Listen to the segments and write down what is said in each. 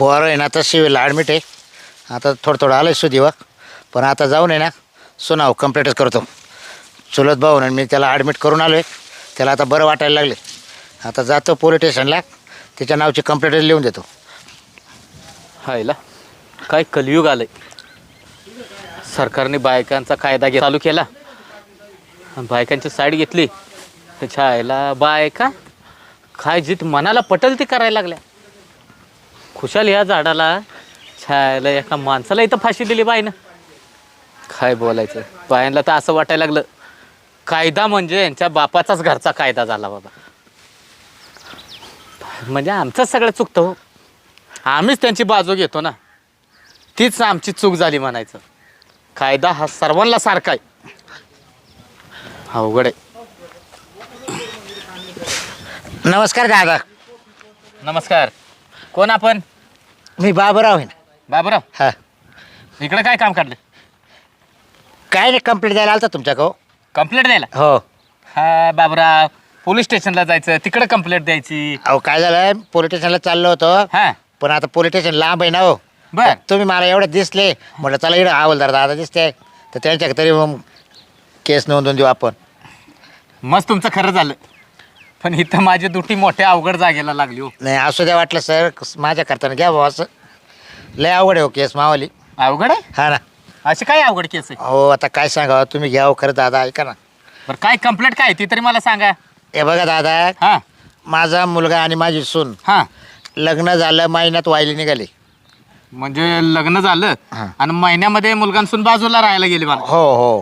पोरं आहे ना आता शिवेला ॲडमिट आहे. आता थोडं थोडं आलं आहे सुदिवा पण आता जाऊन आहे ना सुनाव कम्प्लीटच करतो. चुलत भाऊ आणि मी त्याला ॲडमिट करून आलो आहे त्याला आता बरं वाटायला लागले. आता जातो पोलीस स्टेशनला त्याच्या नावची कंप्लेंटच लिहून देतो. हायला काय कलियुग आलं सरकारने बायकांचा कायदा घे चालू केला. आणि बायकांची साईड घेतली. त्याच्या आईला बायका काय जित मनाला पटल ती करायला लागल्या. खुशाल या झाडाला. छायला एका माणसाला इथं फाशी दिली बाईनं. काय बोलायचं? बायांना तर असं वाटायला लागलं. कायदा म्हणजे यांच्या बापाचाच घरचा कायदा झाला बाबा. म्हणजे आमचंच सगळं चुकतं हो. आम्हीच त्यांची बाजू घेतो ना. तीच आमची चूक झाली म्हणायचं. कायदा हा सर्वांना सारखा आहे. अवघड आहे. नमस्कार दादा. नमस्कार. कोण आपण? मी बाबूराव आहे ना. बाबूराव? हां. इकडे काय काम काढलं? काय नाही कंप्लेंट द्यायला आलता तुमच्याकडं कंप्लेंट द्यायला? हो. हा बाबूराव पोलीस स्टेशनला जायचं तिकडे कंप्लेंट द्यायची. अहो काय झालं पोलीस स्टेशनला चाललो होतो. हा. पण आता पोलीस स्टेशन लांब आहे ना हो. बर. तुम्ही मला एवढं दिसले. म्हटलं चला इकडं हवलदार दादा दिसते. तर त्यांच्या तरी मग केस नोंदवून देऊ आपण. मस्त तुमचं खरं झालं. पण इथं माझी दुटी मोठ्या अवघड जागेला लागली हो. नाही असू द्या वाटलं सर माझ्या करताना घ्या भाऊ असं. लय आवड आहे हो केस मावाली. अवघड आहे? हा ना. अशी काय अवघड केस आहे? हो आता काय सांगावं तुम्ही घ्या हो खरं दादा ऐका ना. बरं काय कंप्लेंट काय आहे? ती तरी मला सांगा. हे बघा दादा हा. माझा मुलगा आणि माझी सून हा. लग्न झालं महिन्यात वायली निघाली. म्हणजे लग्न झालं हा. आणि महिन्यामध्ये मुलगांसून बाजूला राहायला गेली मला. हो हो.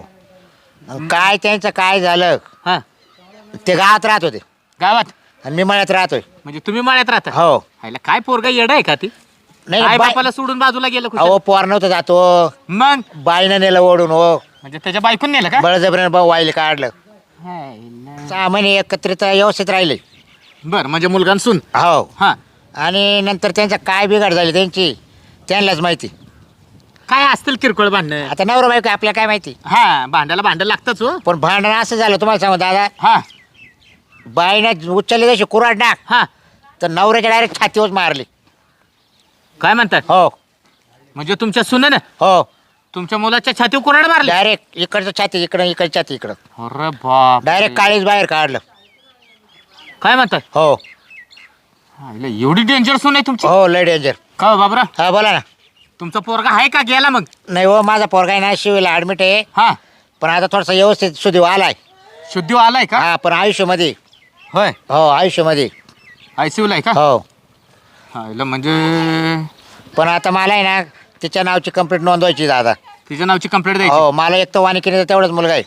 काय त्यांचं काय झालं? हा. ते गावात राहत होते. गावात? आणि मी मळ्यात राहतोय. म्हणजे तुम्ही माळ्यात राहता? हो. हायला काय पोरगा येड आहे का ती? नाही आई बाय- बापाला सोडून बाजूला गेलं कुठं? अहो पोर नव्हतं जातो मग? बाईनं नेलं ओढून हो. म्हणजे त्याच्या बायकून नेलं का? बळजबरीनं भाऊ वाईले काढलं. हायला. सहा महिने एकत्रित व्यवस्थित राहिले. बर म्हणजे मुलगांसून हो. हा. आणि नंतर त्यांच्या काय बिघाड झाली त्यांची त्यांनाच माहिती. काय असतील किरकोळ भांडणं? आता नवरा बायको आपल्याला काय माहिती? हा भांड्याला भांडं लागतच हो. पण भांडण असं झालं तुम्हाला सांगू दादा. हा. बाईनं उचलली तशी कुराड ना हा. तर नवऱ्याच्या डायरेक्ट छातीवर मारली. काय म्हणतात? हो. म्हणजे तुमच्या सुनेनं? हो. तुमच्या मुलाच्या छातीवर कुराड मारले? डायरेक्ट इकडचं छाती इकडं इकडची छाती इकडं. अरे बाप डायरेक्ट काळीच बाहेर काढलं. काय म्हणतात? हो. एवढी डेंजर सून आहे तुमची? हो लय डेंजर का हो बाबरा हा बोला ना. तुमचा पोरगा आहे का गेला मग? नाही हो माझा पोरगा आहे ना शिवीला ॲडमिट आहे. हा. पण आता थोडासा व्यवस्थित सुदैव आलाय. शुद्धी आलाय का? हा पण आयुष्यामध्ये होय. हो आयुष्यामध्ये. आयसीयूला आहे का? हो. हायला म्हणजे पण आता मला आहे ना तिच्या नावची कंप्लेंट नोंदवायची दादा. तिच्या नावची कंप्लेंट द्यायची? हो मला एक तर वानिकीने तेवढाच मुलगा आहे.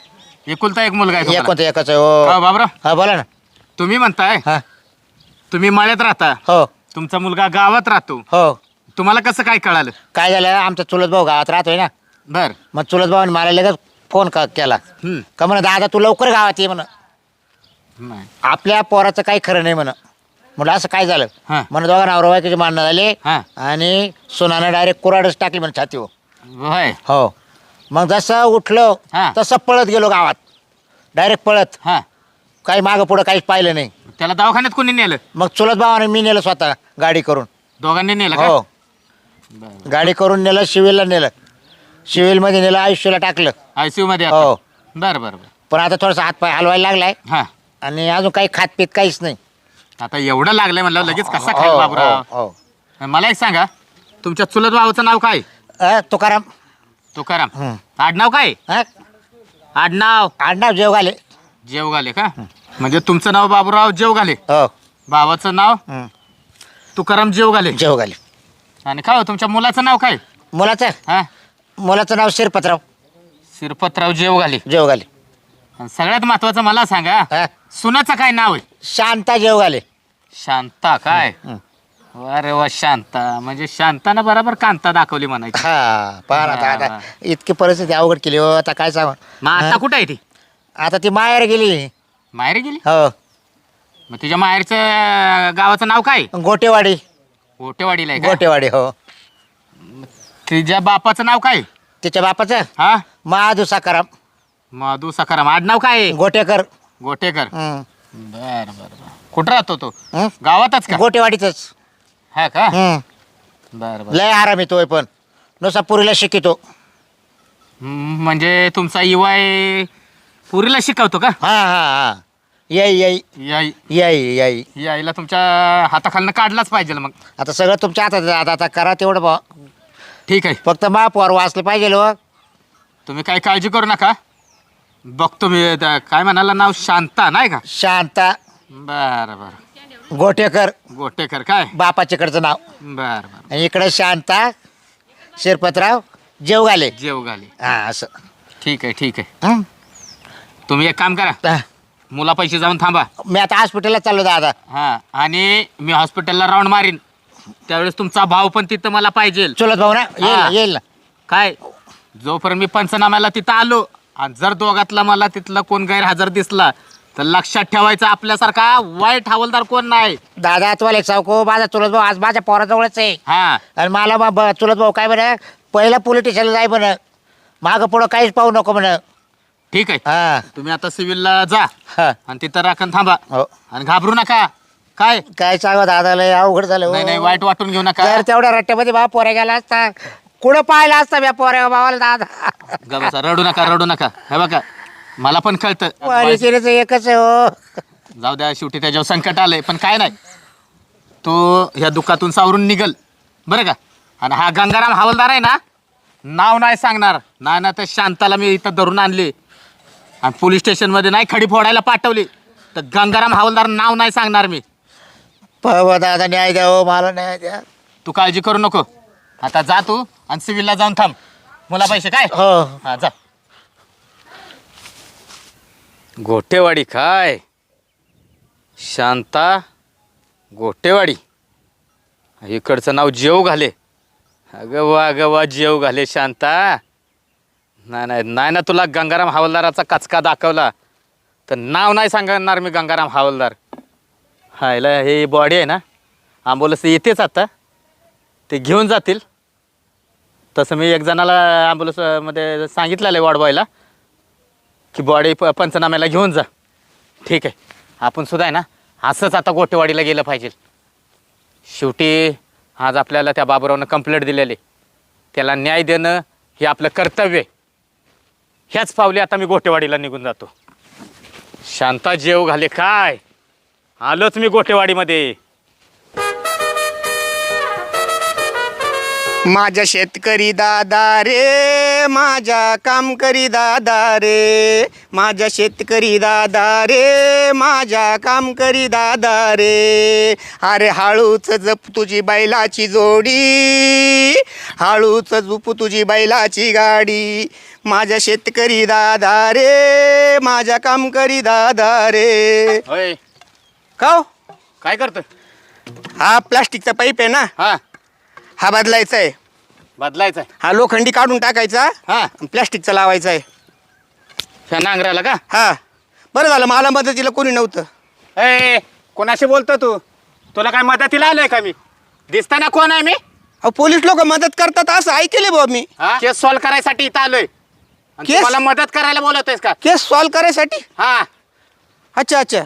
एकुलता एक मुलगा आहे एक तुम्हाला. कोणतं एकच आहे का हो हो बाबरा हा बोला ना. तुम्ही म्हणताय हा. तुम्ही माळ्यात राहता. हो. तुमचा मुलगा गावात राहतो. हो. तुम्हाला कसं काय कळालं? काय झालं आमचा चुलत भाऊ गावात राहतोय ना. बर. मग चुलत भाऊने मला लगेच फोन का केला. हम्म. का म्हणा दादा तू लवकर गावात ये म्हणा. नाही. आपल्या पोराचं काही खरं नाही म्हणा. म्हटलं असं काय झालं? हा. म्हणून दोघा नवरा बायकोची मांडणं झाली. हा. आणि सोनानं डायरेक्ट कुराडच टाकली म्हणे छातीवर. होय. हो. मग जसं उठलो हा. तसं पळत गेलो गावात. डायरेक्ट पळत. हा. काही मागं पुढं काहीच पाहिलं नाही. त्याला दवाखान्यात कोणी नेलं? मग चुलत भावाने मी नेलं स्वतः गाडी करून. दोघांनी नेलं का? हो. बरं. गाडी करून नेलं सिव्हिलला नेलं. सिव्हिलमध्ये नेलं आयुष्याला टाकलं. ICU मध्ये हो. बरं बरं बरं. पण आता थोडासा हातपाय हलवायला लागलाय. हा. आणि अजून काही खात पीत काहीच नाही. आता एवढं लागलंय म्हणलं लगेच कसा हो, खाईल हो, बाबूराव? हो. मला एक सांगा तुमच्या चुलत भावाचं नाव काय? अ, तुकाराम. तुकाराम. हं. आडनाव काय? हा? आडनाव. आडनाव जेवघाले. जेवगाले का? म्हणजे तुमचं नाव बाबूराव जेवगाले हो. भावाचं नाव? हं. तुकाराम जेवगाले जेवघाले. आणि काय हो तुमच्या मुलाचं नाव काय? मुलाचं? हा? मुलाचं नाव शिरपतराव. शिरपतराव जेवगाले जेवघाले. आणि सगळ्यात महत्वाचं मला सांगा हा? सुनाचं काय नाव आहे? शांता जेवघाले. शांता काय? हं. अरे वा शांता. म्हणजे शांतानं बरोबर कांता दाखवली म्हणायची. हा आता वा. इतकी परिस्थिती अवघड केली हो आता काय सांग? मग आता कुठं आहे ती? आता ती माहेर गेली. माहेर गेली? हो. मग तिच्या माहेरचं गावाचं नाव काय? गोटेवाडी. गोटेवाडीला आहे का? गोटेवाडी हो. तिच्या बापाचं नाव काय? तिच्या बापाचं? हा? महादू साकाराम मधू सकाराम आडनाव काय आहे? गोटेकर. गोटेकर. हं. बर बर बर. कुठं राहतो तो? हं? गावातच का? गोटेवाडीतच. हा का? हं. बरं बरं. लय आराम येतोय पण. नुसा पुरीला शिकितो हम्म, म्हणजे तुमचा युवाय पुरीला शिकवतो का? हा हा हा. याई याई. याई. याई याई. याईला तुमच्या हाताखालनं काढलाच पाहिजे मग. आता सगळं तुमच्या हातात आहे. आता आता करा तेवढं ठीक आहे. फक्त महापौर वाचलं पाहिजे हो. तुम्ही काही काळजी करू नका. बघतो मी त्या- काय म्हणाला नाव शांता नाही का? शांता. बरं बरं. गोटेकर. गोटेकर काय? बापाच्याकडचं नाव. बरं बरं. आणि इकडे शांता शिरपतराव जेवगाले. जेव घाले हा असं. ठीक आहे ठीक आहे. हं? तुम्ही एक काम करा. हा. मुला पैसे जाऊन थांबा. मी आता हॉस्पिटलला चाललो दादा. हा आणि मी हॉस्पिटलला राऊंड मारीन. त्यावेळेस तुमचा भाव पण तिथं मला पाहिजे चुलत भाऊ ना? येईल ना हा. येईल ना. काय? जोपर्यंत मी पंचनाम्याला तिथं आलो आणि जर दोघातला मला तिथला कोण गैरहजर दिसला तर लक्षात ठेवायचं आपल्यासारखा वाईट हवालदार कोण नाही. दादा तुम्हाला एक सांगू माझा चुलत भाऊ आज माझ्या पोराजवळच आहे. हा. आणि मला मग ब- चुलत भाऊ काय म्हणे? पहिलं पोलीस स्टेशनला जाय म्हणे. मागं पुढं काहीच पाहू नको म्हणे. ठीक आहे. हा. तुम्ही आता सिव्हिलला जा. हा. आणि तिथं राखण थांबा. हो. आणि घाबरू नका. काय? काय सांगू दादा लय अवघड झालं हो. नाही नाही वाईट वाटून घेऊ नका. जर तेवढ्या रट्ट्यामध्ये बा पोऱ्या गेला असता कुठं पाहिला असता बा पोऱ्या भावाला दादा? गा बसा, रडू नका रडू नका. हे बघा मला पण कळतं. एकच आहे हो. जाऊ द्या शेवटी त्याच्यावर संकट आलंय पण काय नाही. तो ह्या दुःखातून सावरून निघल. बरं का? आणि हा गंगाराम हवालदार आहे ना नाव नाही सांगणार. नाही ना तर शांताला मी इथं धरून आणली. आणि पोलीस स्टेशनमध्ये नाही खडी फोडायला पाठवली. तर गंगाराम हवालदार नाव नाही सांगणार मी. बाबा दादा न्याय द्या हो मला न्याय द्या. तू काळजी करू नको. आता जा तू आणि सिव्हिलला जाऊन थांब. मुला पैसे काय? हो. हा जा. गोटेवाडी काय? शांता गोटेवाडी. इकडचं नाव जेव घाले. अगं वा अगं वा जेव घाले शांता. नाही नाही नाही ना तुला गंगाराम हवालदाराचा कचका दाखवला. तर नाव नाही सांगणार मी गंगाराम हवालदार. हायला हे बॉडी आहे ना? आंबोलस येतेच आता. ते घेऊन जातील. तसं मी एक जणाला ॲम्ब्युलन्समध्ये सांगितलेलं आहे वाडबॉयला की बॉडी प पंचनाम्याला घेऊन जा. ठीक आहे. आपण सुद्धा आहे ना असंच आता गोटेवाडीला गेलं पाहिजे. शेवटी आज आपल्याला त्या बाबुरावनं कंप्लेंट दिलेली. त्याला न्याय देणं हे आपलं कर्तव्य आहे. ह्याच पावली आता मी गोटेवाडीला निघून जातो. शांता जेव घाले काय आलोच मी गोटेवाडीमध्ये. माझ्या शेतकरी दादा रे माझ्या काम करी दादा रे. माझ्या शेतकरी दादा रे माझ्या काम करी दादा रे. अरे हळूच जप तुझी बैलाची जोडी हळूच जुप तुझी बैलाची गाडी. माझ्या शेतकरी दादा रे माझ्या काम करी दादा रे. होय. का हो? काय करतं हा प्लास्टिकचा पाईप आहे ना? हां. हा बदलायचा आहे बदलायचं आहे हा लोखंडी काढून टाकायचा. हां. प्लॅस्टिकचा लावायचा आहे ह्या नांगराला का? हा. बरं झालं मला मदतीला कोणी नव्हतं. ए कोणाशी बोलतो तू? तुला काय मदतीला आलोय का मी? दिसताना कोण आहे मी? अहो पोलीस लोक मदत करतात असं ऐकले बुवा मी. केस सॉल्व करायसाठी इथं आलोय. आणि तू केस? मला मदत करायला बोलवतोयस का? केस सॉल्व करायसाठी? हा. अच्छा अच्छा.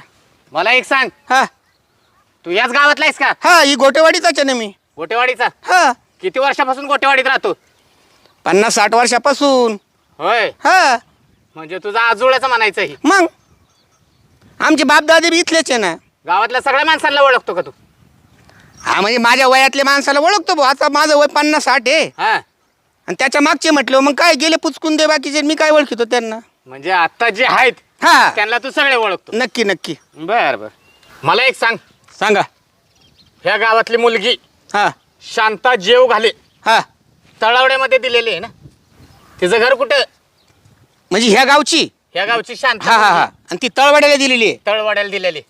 मला एक सांग. हा. तू याच गावातला आहेस का? हा ही गोटेवाडीचाच आहे ना मी. गोटेवाडीचा? हा. किती वर्षापासून गोटेवाडीत राहतो? पन्नास साठ वर्षापासून. होय. हा. म्हणजे तुझा आजोळाचं म्हणायचं ही मग? आमचे बापदादे बी इथलेच आहे ना. गावातल्या सगळ्या माणसांना ओळखतो का तू? हा म्हणजे माझ्या वयातल्या माणसाला ओळखतो बुवा आता माझं वय पन्नास साठ आहे. हा. आणि त्याच्या मागचे म्हटलं मग काय गेले पुचकून दे बाकीचे मी काय ओळखितो त्यांना? म्हणजे आता जे आहेत हा. त्यांना तू सगळे ओळखतो. नक्की नक्की. बर बर. मला एक सांग. सांगा. ह्या गावातली मुलगी हा. शांता जेव घाले. हा. तळावड्यामध्ये दिलेली आहे ना. तिचं घर कुठं? म्हणजे ह्या गावची? ह्या गावची शांता हा हा हा. आणि ती तळवाड्याला दिलेली आहे? तळवाड्याला दिलेली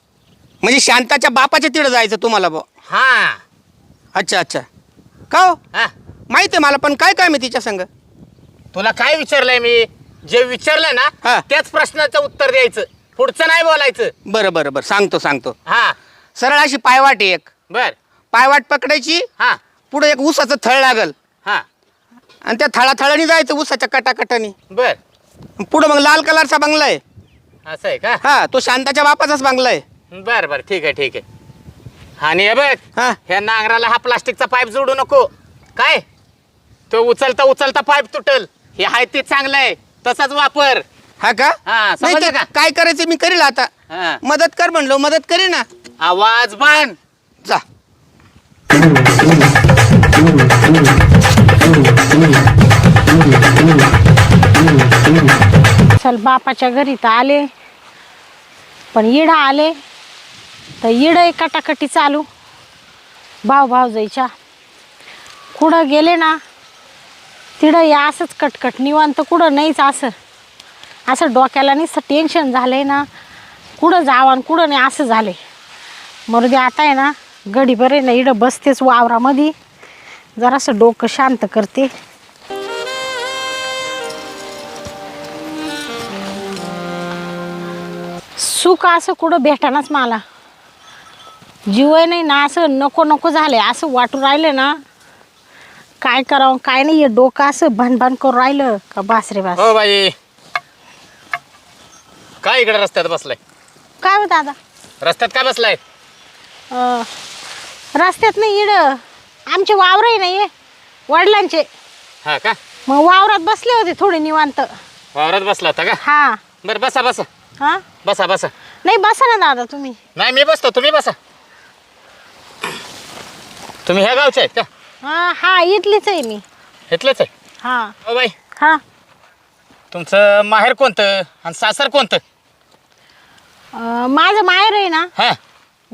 म्हणजे शांताच्या बापाच्या तिथं जायचं तुम्हाला बुवा? हा. अच्छा अच्छा. का हो? हा. माहिती आहे मला पण काय काय मी तिच्या संग? तुला काय विचारलंय मी? जे विचारलंय हा. ना त्याच प्रश्नाचं उत्तर द्यायचं. पुढचं नाही बोलायचं. बरं बरं बरं. सांगतो सांगतो. हा. सरळ अशी पायवाट आहे एक. बर. पायवाट पकडायची हा. पुढे एक ऊसाचं थळ लागल. हा. आणि त्या थळाथळाने जायचं ऊसाच्या कटाकटानी. बर. पुढं मग लाल कलरचा बंगला आहे. असं आहे का? हा तो शांताच्या बापाचाच बंगला आहे. बर बर ठीक आहे ठीक आहे. आणि हे बघ हा. ह्या नांगराला हा प्लास्टिकचा पाईप जोडू नको. काय? तो उचलता उचलता पाईप तुटल. हे आहे ते चांगलं आहे. तसाच वापर. हा का? हा, नाही समजलं तर का? काय करायचं मी करील आता. हा. मदत कर म्हणलो मदत करी ना आवाज बांध जा. चल बापाच्या घरी तर आले. पण इडं आले. तर इडं कटाकटी चालू. भाव भाव जायच्या. कुठं गेले ना तिडं या असंच कटकट. निवांत कुठं नाहीच असं. असं डोक्याला नाही टेन्शन झालं आहे ना. कुठं जावं आणि कुठं नाही असं झालं मरू दे आता आहे ना गडी बरे ना इडं बसतेच वावरामध्ये. जरासं डोकं शांत करते. सुख असं कुठं भेटानाच मला. जीव नाही ना असं नको नको झाले असं वाटून राहिलं ना काय करावं काय नाही हे डोकं असं भनभन करून राहिलं का बास रे बास. हो बाई. काय इकडे रस्त्यात बसलाय? काय हो दादा? रस्त्यात काय बसलाय? अं, रस्त्यात नाही इड. आमचे वावरही नाही वडिलांचे. हा का? मग वावरात बसले होते थोडे निवांत. वावरात बसला होता का? हा. बरं बसा बसा. हा? बसा बसा. नाही बसा ना दादा तुम्ही. नाही मी बसतो तुम्ही बसा. तुम्ही ह्या गावचे आहेत का? हा हा इथलीच आहे मी. इथलेच आहे? हा. हो बाई. हा. तुमचं माहेर कोणतं आणि सासर कोणतं? अं, माझं माहेर आहे ना हा.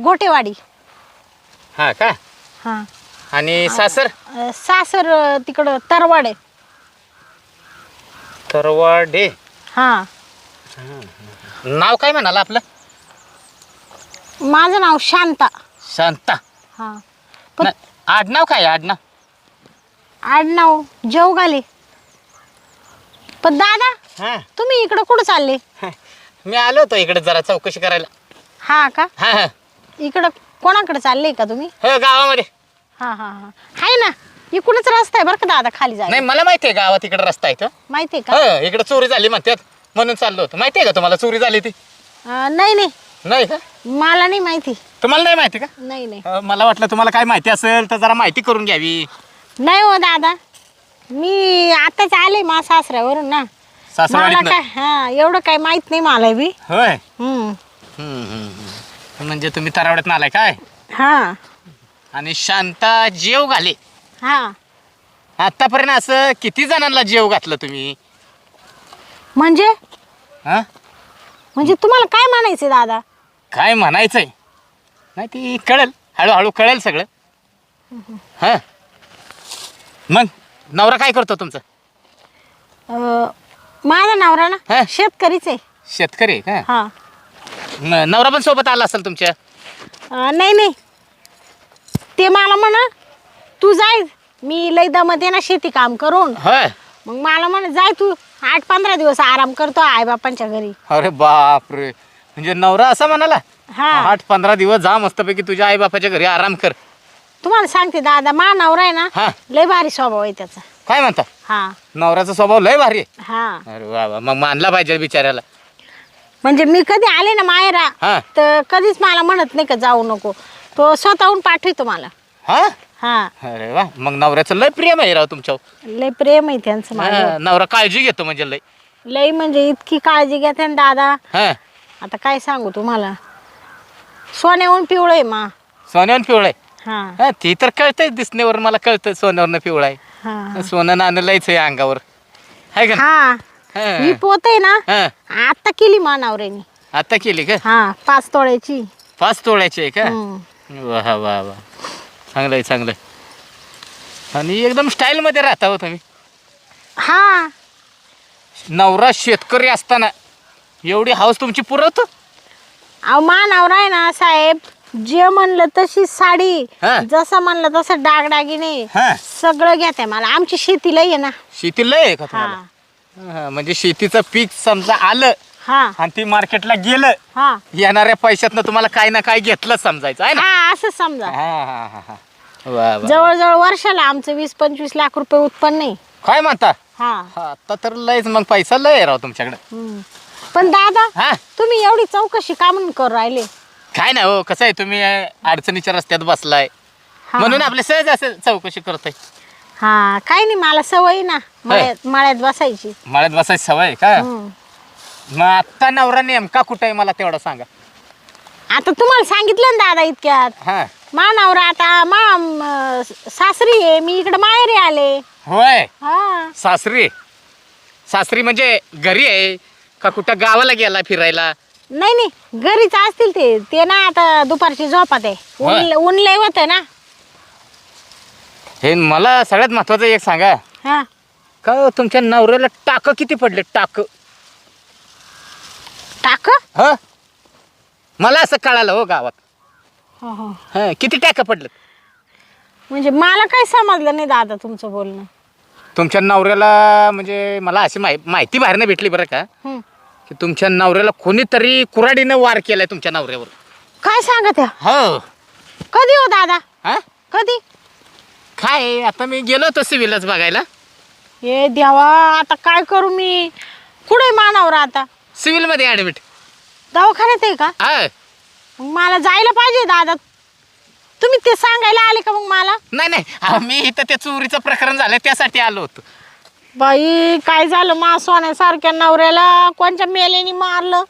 गोटेवाडी. हा का? हा. आणि सासर? अ, सासर अ, तिकडं तरवाड. आहे तरवाडे? हां. नाव काय म्हणाला आपलं? माझं नाव शांता. शांता. हां. पण नाही, आडनाव काय आडनाव? आडनाव जेवघाले पण दादा हा. तुम्ही इकडं कुठं चालले? मी आलो होतो इकडे जरा चौकशी करायला. हा का? हा हा. इकडं कोणाकडे चालले का तुम्ही? हो गावामध्ये. हां हां हां. आहे ना. इकडूनच रस्ता आहे बरं का दादा खाली जाय नाही मला माहिती आहे गावात इकडे रस्ता आहे तो माहिती आहे का? हो इकडे चोरी झाली म्हणतात. म्हणून चाललो होतो. माहिती आहे का तुम्हाला चोरी झाली ती? अ, नाही नाही. नाही का? मला नाही माहिती. तुम्हाला नाही माहिती का? नाही नाही. अं, मला वाटलं तुम्हाला काय माहिती असेल तर जरा माहिती करून घ्यावी. नाही हो दादा. मी आताच आले मा सासऱ्यावरून ना. मला सासरवाडीत काय हां एवढं काय माहीत नाही मला बी. होय. हम्म. हम्म, हम्म, हम्म. म्हणजे तुम्ही तरावड्यात आलाय काय हां. आणि शांता जेव घाले. हां. आतापर्यंत असं किती जणांना जेव घातलं तुम्ही? म्हणजे? हा? म्हणजे तुम्हाला काय म्हणायचं दादा? काय म्हणायचंय? नाही ती कळेल. हळूहळू कळेल सगळं. हा. मग नवरा काय करतो तुमचं? अं, माझा नवरा ना हा. शेतकरीच आहे. शेतकरी आहे का? हा. न- नवरा पण सोबत आला असेल तुमच्या? अं, नाही नाही. ते मला म्हणा तू जाय मी लई दमत आहे ना शेती काम करून. होय? मग मला म्हण जाय तू आठ पंधरा दिवस आराम करतो आई बापांच्या घरी. अरे बाप रे म्हणजे नवरा असा म्हणाला हा. आठ पंधरा दिवस जा मस्तपैकी तुझ्या आई बापाच्या घरी आराम कर. तुम्हाला सांगते दादा मा नवरा आहे ना हा. लय भारी स्वभाव आहे त्याचा. काय म्हणता? हा. नवऱ्याचा स्वभाव लय भारी आहे. हा. अरे वा वा. मग मानला पाहिजे बिचाऱ्याला. म्हणजे मी कधी आले ना मायरा तर कधीच मला म्हणत नाही का जाऊ नको. तो स्वतःहून पाठवतो मला. हा? हा. अरे वा मग नवऱ्याचं लय प्रेम आहे राव तुमच्यावर. लय प्रेम आहे त्यांचं माझं हा, नवरा काळजी घेतो म्हणजे लय. लय म्हणजे इतकी काळजी घेते ना दादा. हा. आता काय सांगू तुम्हाला? सोन्याहून पिवळं आहे मा. सोन्यावर पिवळा आहे? हा. हा ती तर कळतंय दिसण्यावर मला कळतं सोन्यावरनं पिवळा आहे. हा. सोनं नाणं लयच आहे अंगावर. आहे का हा. हा. ही पोत आहे ना हा. आता केली मा नवऱ्यानी आता केली का? हा पाच तोळ्याची. पाच तोळ्याची आहे का? हम्म. वा वा वा. चांगलं आहे चांगलं आहे. आणि एकदम स्टाईलमध्ये राहता हो तुम्ही. हा. नवरा शेतकरी असताना एवढी हाऊस तुमची पुरवतो? अहो मा नवरा आहे ना साहेब. जे म्हणलं तशी साडी हा. जसं म्हणलं तसं डागडागिने हा. सगळं घेते मला. आमची शेती लई आहे ना. शेती लय आहे का तुम्हाला? हा, म्हणजे शेतीचं पीक समजा आलं हा. आणि ती मार्केटला गेलं हा. येणाऱ्या पैशातनं तुम्हाला काही ना काही घेतलं समजायचं आहे ना? हा असं समजा. हा हा हा हा. वा वा. जवळजवळ वर्षाला आमचं वीस पंचवीस लाख रुपये उत्पन्न आहे. काय म्हणता? हा. हा, आता तर लयच मग पैसा लय आहे राव तुमच्याकडे. हम्म. पण दादा हा? तुम्ही एवढी चौकशी का म्हणून करू राहिले? काय नाही हो कसं आहे तुम्ही अडचणीच्या रस्त्यात बसलाय. हा. म्हणून आपले सहज असेल चौकशी करतोय. हा काय नाही मला सवय ना मळ्यात मळ्यात बसायची. मळ्यात बसायची सवय आहे का हम्म. मग आत्ता नवरा नेमका कुठे आहे मला तेवढं सांगा. आता तुम्हाला सांगितलं ना दादा इतक्यात. हा. मा नवरा आता मा म, सासरी आहे मी इकडे माहेरी आले. होय? हा. सासरी? सासरी म्हणजे घरी आहे? का कुठं गावाला गेला फिरायला? नाही नाही घरीच असतील ते. ते ना आता दुपारची झोपात आहे. होय. ऊन ऊन लय होत ना. हे मला सगळ्यात महत्वाचं एक सांगा. हा. का हो, तुमच्या नवऱ्याला टाक किती पडले? टाक. टाक? ह? मला असं कळालं हो गावात. हो, हो. हं, किती टाक पडलं म्हणजे मला काही समजलं नाही दादा तुमचं बोलणं. तुमच्या नवऱ्याला म्हणजे मला अशी माहि माहिती बाहेरनं भेटली बरं का. की तुमच्या नवऱ्याला कोणीतरी कुराडीनं वार केलाय तुमच्या नवऱ्यावर. काय सांगत आहे? हो. कधी हो दादा? हा? कधी? काय आता मी गेलो होतो सिव्हिलच बघायला. हे देवा आता काय करू मी? कुठे मानावर आता? सिव्हिलमध्ये ॲडमिट दवाखान्यात आहे का? हा. मग मला जायला पाहिजे दादा. तुम्ही ते सांगायला आले का मग मला? नाही नाही. अहो, मी इथं ते चोरीचं प्रकरण झालं त्यासाठी आलो होतो. बाई काय झालं? मा सोन्यासारख्या नवऱ्याला कोणच्या मेलेनी मारलं?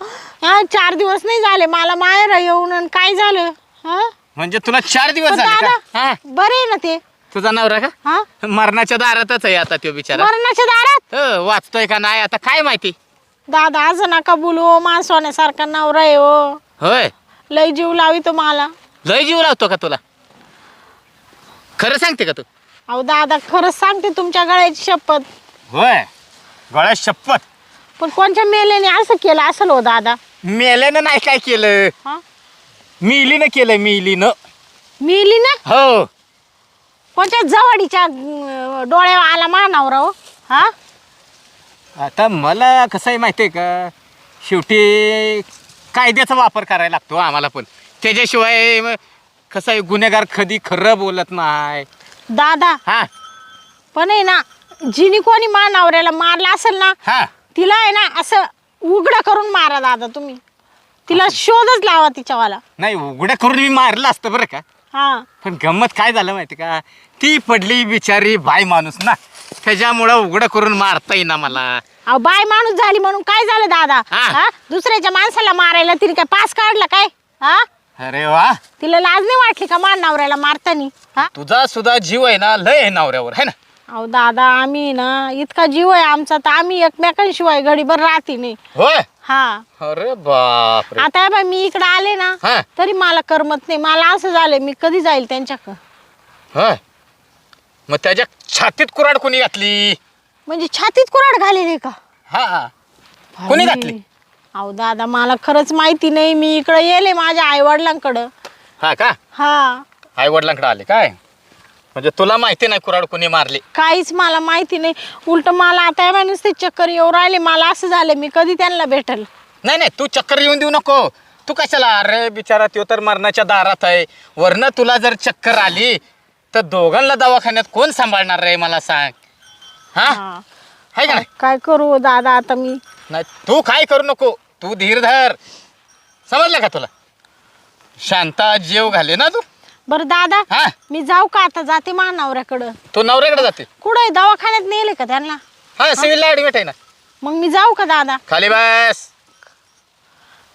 हा चार दिवस नाही झाले मला माहेर येऊन आणि काय झालं? हा? म्हणजे तुला चार दिवस पण झाले का? दादा हा. बरे आहे ना ते. तुझा नवरा का? हा? मरणाच्या दारातच आहे आता तो बिचारा. मरणाच्या दारात? हो वाचतोय का नाही आता काय माहिती? दादा असं नका बोलू मा सोन्यासारखा नवरा आहे हो. होय? लय जीव लावी तो मला. लय जीव लावतो का तुला? खरं सांगते का तू? अहो दादा खरंच सांगते तुमच्या गळ्याची शपथ. होय. गळ्यात शपथ? पण कोणच्या मेलेने असं केलं असेल हो दादा? मेल्यानं नाही काय केलं? हा? मिलीनं केलं मिलीनं. मिली ना हो. कोणत्या जवळीच्या अं, डोळ्यावर आला मा नवरा हो? हा? आता मला कसं आहे माहिती आहे का? शेवटी कायद्याचा वापर करायला लागतो आम्हाला पण. त्याच्याशिवाय मग कसं आहे गुन्हेगार कधी खरं बोलत नाही. दादा हा. पण आहे ना जिनी कोणी मा नवऱ्याला मारला असेल ना हा. तिला आहे ना असं उघडं करून मारा दादा तुम्ही. तिला शोधच लावा तिच्यावाला. नाही उघड्या करून मी मारलं असतं बरं का. हा. पण गंमत काय झालं माहिती का? ती पडली बिचारी बाई माणूस ना. त्याच्यामुळं उघडं करून मारता येईना मला. अहो बाय माणूस झाली म्हणून काय झालं दादा? हा. हा? दुसऱ्याच्या माणसाला मारायला तिने काय पास काढला काय? हा? अरे वा. तिला लाज नाही वाटली का मान नवऱ्याला मारतानी? हा? तुझा सुद्धा जीव आहे ना लय आहे नवऱ्यावर है ना? अहो दादा आम्ही ना इतका जीव आहे आमचा तर आम्ही एकमेकांशिवाय घडीभर राहते नाही. होय? हा. अरे बापरे. आता बाई मी इकडे आले ना हा. तरी मला करमत नाही. मला असं झालंय मी कधी जाईल त्यांच्याकडं? होय मग त्याच्या छातीत कुराड कोणी घातली? म्हणजे छातीत कुराड घालेली का? हा. कोणी घातली? अहो दादा मला खरंच माहिती नाही. मी इकडे येले माझ्या आई वडिलांकडं हा का? हा. आई वडिलांकडे आले काय? म्हणजे तुला माहिती नाही कुराड कोणी मारली. काहीच मला माहिती नाही. उलट मला आता हे माणूस ते चक्कर येऊ राहिले. मला असं झालं मी कधी त्यांना भेटल? नाही नाही तू चक्कर येऊन देऊ नको. तू कशाला अरे बिचारा तो तर मरणाच्या दारात आहे. वरनं तुला जर चक्कर आली तर दोघांना दवाखान्यात कोण सांभाळणार रे मला सांग. हा? हा. आहे का नाही? काय करू दादा आता मी? नाही तू काय करू नको. तू धीर धर. समजलं का तुला? शांता जेव घाले ना तू. बरं दादा हा? मी जाऊ का आता? जाते महानवऱ्याकडं तू नवऱ्याकडे जाते? कुठं दवाखान्यात नेले का त्यांना? हा सिव्हिलला ऍडमिट आहे ना मग मी जाऊ का दादा? खाली बस.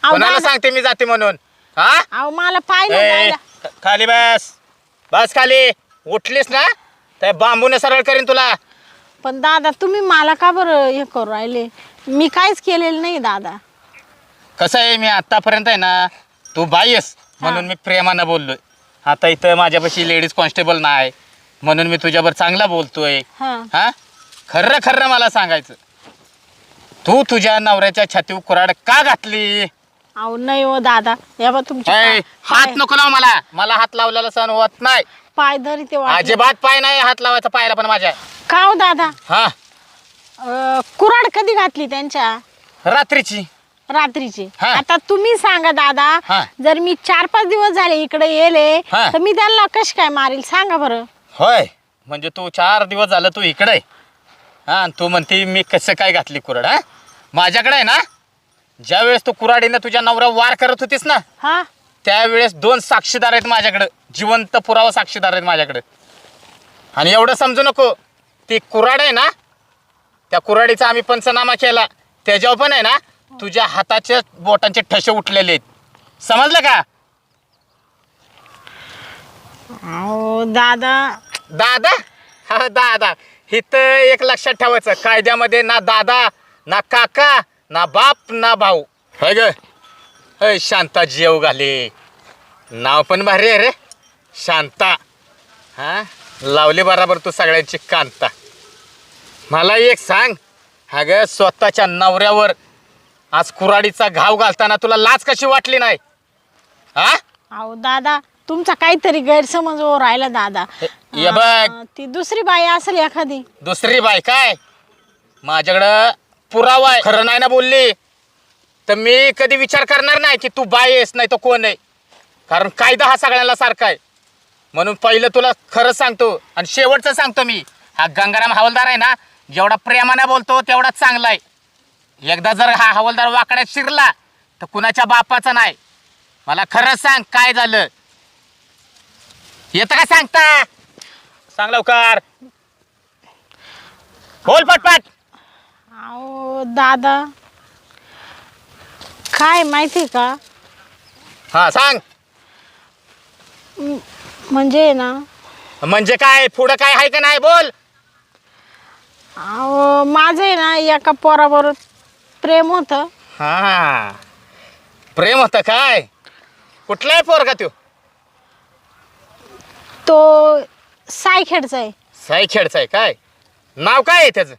अहो कोणाला दादा. सांगते मी जाते म्हणून? हा? अहो मला पाहिलं ए, जायला ख- खाली बस. बस खाली. उठलीस ना त्या बांबूने सरळ करीन तुला. पण दादा तुम्ही मला का बरं हे करू राहिले? मी काहीच केलेलं नाही दादा. कसं आहे मी आतापर्यंत आहे ना तू बाई आहेस. म्हणून मी प्रेमानं बोललोय. आता इथं माझ्यापाशी लेडीज कॉन्स्टेबल नाही. म्हणून मी तुझ्यावर चांगला बोलतोय. हा. हा? खर्र खर्र मला सांगायचं. तू तुझ्या नवऱ्याच्या छातीवर कुराड का घातली? अहो नाही हो दादा. या बा तुमचे ऐ, पाय- हात नको लाव मला. मला हात लावलेला सण होत नाही. पाय धरी ते वाटले. अजिबात पाय नाही हात लावायचा पायला पण माझ्या. का हो दादा? हा. अं, कुऱ्हाड कधी घातली त्यांच्या? रात्रीची. रात्रीची. हा. आता तुम्ही सांगा दादा. जर मी चार पाच दिवस झाले इकडे येले हा. तर मी त्यांना कश काय मारील? सांगा बरं. होय. म्हणजे तू चार दिवस झालं तू इकडे. आहे. हा आणि तू म्हणते मी कसं काय घातली कुराड हा? माझ्याकडे आहे ना ज्या वेळेस तू कुराडीनं तुझ्या नवरा वार करत होतीस ना हा. त्यावेळेस दोन साक्षीदार आहेत माझ्याकडं. जिवंत पुरावा साक्षीदार आहेत माझ्याकडे. आणि एवढं समजू नको ती कुराड आहे ना त्या कुराडीचा आम्ही पंचनामा केला. त्याच्यावर पण आहे ना तुझ्या हाताच्या बोटांचे ठसे उठलेले आहेत. समजलं का? अहो दादा. दादा? हा दादा. इथं एक लक्षात ठेवायचं. कायद्यामध्ये ना दादा ना काका ना बाप ना भाऊ. होय ग? होय शांता जेव घाले. नाव पण भारी आहे रे. शांता. हा? लावली बराबर तू सगळ्यांची कांता. मला एक सांग. हा ग स्वतःच्या नवऱ्यावर आज कुराडीचा घाव घालताना तुला लाज कशी वाटली नाही? हा? अहो दादा तुमचा काहीतरी गैरसमज हो राहिला दादा. हे- हे बघ. अं, ती दुसरी बाई असेल एखादी. दुसरी बाय काय? माझ्याकडं पुरावा आहे. खरं नाही ना बोलली? तर मी कधी विचार करणार नाही की तू बाय आहेस नाही तर कोण आहे? कारण कायदा हा सगळ्यांना सारखा आहे. म्हणून पहिलं तुला खरं सांगतो आणि शेवटचं सांगतो मी. हा गंगाराम हवालदार आहे ना जेवढा प्रेमाने बोलतो तेवढाच चांगला आहे. एकदा जर हा हवालदार वाकड्यात शिरला तर कुणाच्या बापाचा नाही. मला खरं सांग काय झालं? येतं का सांगता? सांग लवकर. बोल पटपट. अहो दादा. काय माहिती का? हा सांग. म- म्हणजे ना? म्हणजे काय पुढं काय आहे का नाही बोल. अहो माझं आहे ना एका पोराबरोबर प्रेम होतं. हा. प्रेम होतं काय? कुठलाय पोरगा तो तो सायखेडचा आहे. साई खेळचा आहे काय? नाव काय आहे त्याचं?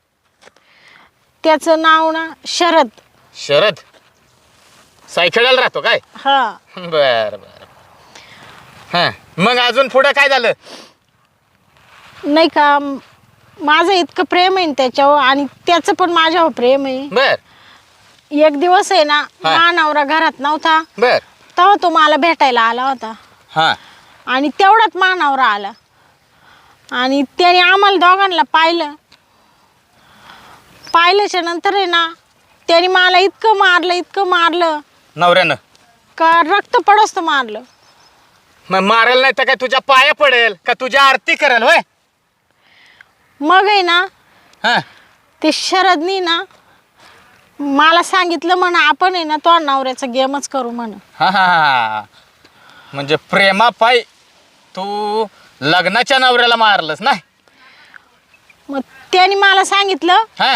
त्याचं नाव ना शरद. शरद? साई खेळायला राहतो काय? हा. बर बर. हा. मग अजून पुढं काय झालं? नाही का माझं इतकं प्रेम आहे ना त्याच्यावर आणि त्याचं पण माझ्यावर प्रेम आहे. बर. एक दिवस आहे ना हा. मा नवरा घरात नव्हता. बर. तेव्हा तो मला भेटायला आला होता. हा. आणि तेवढ्यात मा नवरा आला. आणि त्याने आम्हाला दोघांना पाहिलं. पाहिल्याच्या नंतर आहे ना त्याने मला इतकं मारलं इतकं मारलं. नवऱ्यानं. का रक्त पडस्त मारलं. मग मारेल नाही तर काय तुझ्या पाया पडेल का तुझ्या आरती करेल होय? मग आहे ना हा. ते शरदनी ना मला सांगितलं म्हण आपण आहे ना तो नवऱ्याचा गेमच करू म्हण. हा हा हा. म्हणजे प्रेमापायी तू लग्नाच्या नवऱ्याला मारलंस ना? मग त्याने मला सांगितलं हा.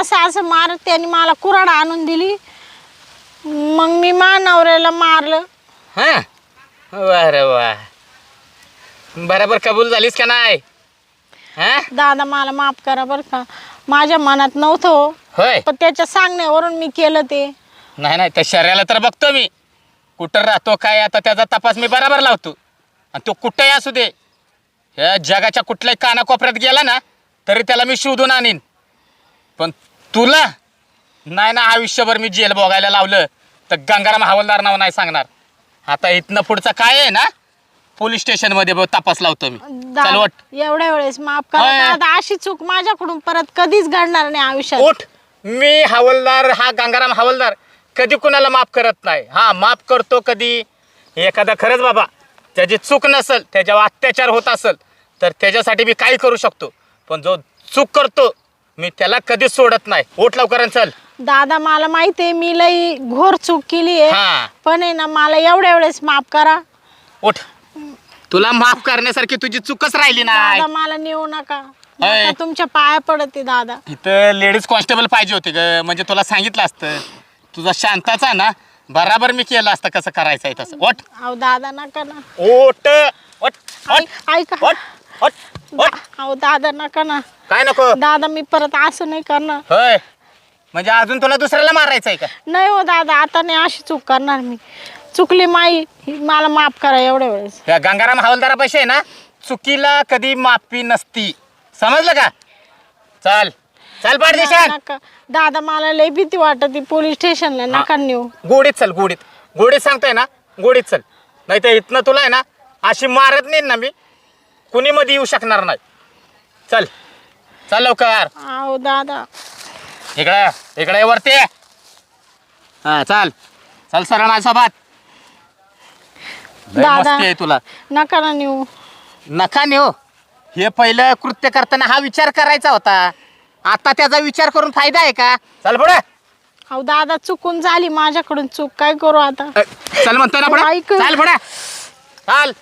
असं असं मार त्याने मला कुराड आणून दिली. मग मी मा नवऱ्याला मारलं. हा. बर वा. बरोबर कबूल झालीस का नाही? हा? दादा मला माफ करा बरं का. माझ्या मनात नव्हतं हो. होय. पण त्याच्या सांगण्यावरून मी केलं ते. नाही नाही त्या शर्याला तर बघतो मी. कुठं राहतो काय आता त्याचा तपास मी बरोबर लावतो. आणि तो कुठंही असू दे. या जगाच्या कुठल्याही कानाकोपऱ्यात गेला ना तरी त्याला मी शोधून आणीन. पण तुला नाही ना आयुष्यभर मी जेल बघायला लावलं तर गंगाराम हवालदार नाव नाही सांगणार. आता इथनं पुढचं काय आहे ना पोलीस स्टेशनमध्ये बघ तपास लावतो मी. चल दादा वट. एवढ्या वेळेस माफ करा. दादा अशी चूक माझ्याकडून परत कधीच घडणार नाही आयुष्यात. उठ. मी हवालदार हा गंगाराम हवालदार. कधी कुणाला माफ करत नाही. हा माफ करतो कधी. एखादा खरंच बाबा त्याची चूक नसेल त्याच्यावर अत्याचार होत असेल तर त्याच्यासाठी मी काही करू शकतो. पण जो चूक करतो मी त्याला कधीच सोडत नाही. ओठ लवकर आणि चल. दादा मला माहिती आहे मी लई घोर चूक केली आहे. पण आहे ना मला एवढ्या वेळेस माफ करा. उठ. तुला माफ करण्यासारखी तुझी चूकच राहिली नाही. दादा मला नेऊ नका. तुमच्या पाया पडते दादा. इथं लेडीज कॉन्स्टेबल पाहिजे होते ग. म्हणजे तुला सांगितलं असतं. तुझा शांताचा ना बराबर मी केलं असतं कसं करायचं आहे तसं. ओठ अहो दादा नका ना. ओट ओट ओट ऐ- ऐका. ओट ओट ओट अहो दादा नका ना. काय नको? दादा मी परत असं नाही करणार. होय. म्हणजे अजून तुला दुसऱ्याला मारायचं आहे का? नाही हो दादा आता नाही अशी चूक करणार मी. चुकली माई ही मला माफ करा एवढ्या वेळेस. गंगाराम हवालदारा पैसे आहे ना चुकीला कधी माफी नसती. समजलं का? चल. चल नका दादा मला लई भीती वाटत पोलीस स्टेशनला नका नेऊ. गोडीत चल गोडीत. गोडीत सांगताय ना गोडीत चल. नाही तर इथनं तुला आहे ना अशी मारत नाही ना मी कुणी मध्ये येऊ शकणार नाही. चल. चल लवकर. दादा. इकडे इकडे वरती. हा चल. चल सरळ माझ्यासोबत. दादा. आहे तुला. नका ना नेऊ. नका नेऊ. हे पहिलं कृत्य करताना हा विचार करायचा होता. आता त्याचा विचार करून फायदा आहे का? चल पुढे. अहो दादा चुकून झाली माझ्याकडून. चूक काय करू आता? चल म्हणतो ना पुढे. ऐक. चाल पुढे. चाल.